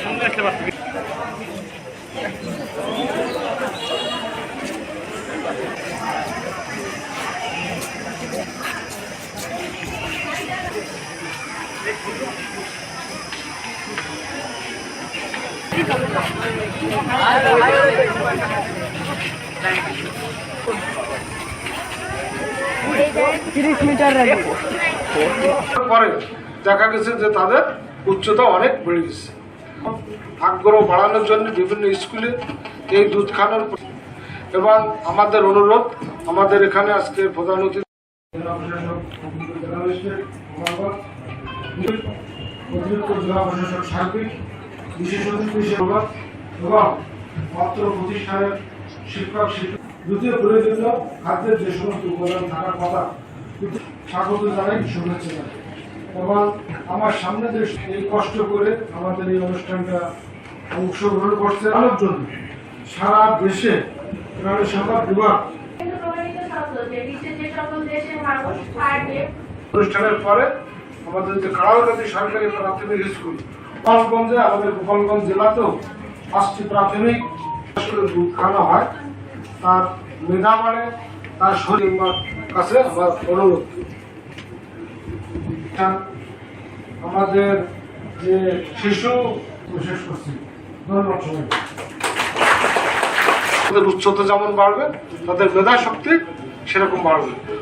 সামনে আসতে পারবে তিরিশ মিটার রাখব। পরে দেখা গেছে যে তাদের উচ্চতা অনেক বেড়ে গেছে। আগ্রহ বাড়ানোর জন্য বিভিন্ন স্কুলে এই দুধ খানোর এবং আমাদের অনুরোধ, আমাদের এখানে আজকে প্রধান অতিথি অতিরিক্ত শিক্ষক শিক্ষক দ্বিতীয় প্রয়োজনীয় খাদ্যের যে সমস্ত উপাদান থাকার কথা স্বাগত জানাই, শুভেচ্ছা জানাই। এবং আমার সামনে যে এই কষ্ট করে আমাদের এই অনুষ্ঠানটা অংশগ্রহণ করছে আমার জন্য সারা দেশে গ্রামীণ সেবা বিভাগ। অনুষ্ঠানের পরে আমাদের যে কাড়ালগাছি সরকারি প্রাথমিক স্কুল, গোপালগঞ্জে, আমাদের গোপালগঞ্জ জেলাতেও পাঁচটি প্রাথমিক দুধ খাওয়ানো হয়। তার মেধা বাড়ে তার শরীর কাছে আমার অনুরোধ। আমাদের যে শিশু শেষ করছি। ধন্যবাদ সবাই তাদের উচ্চতা যেমন বাড়বে, তাদের মেধা শক্তি সেরকম বাড়বে।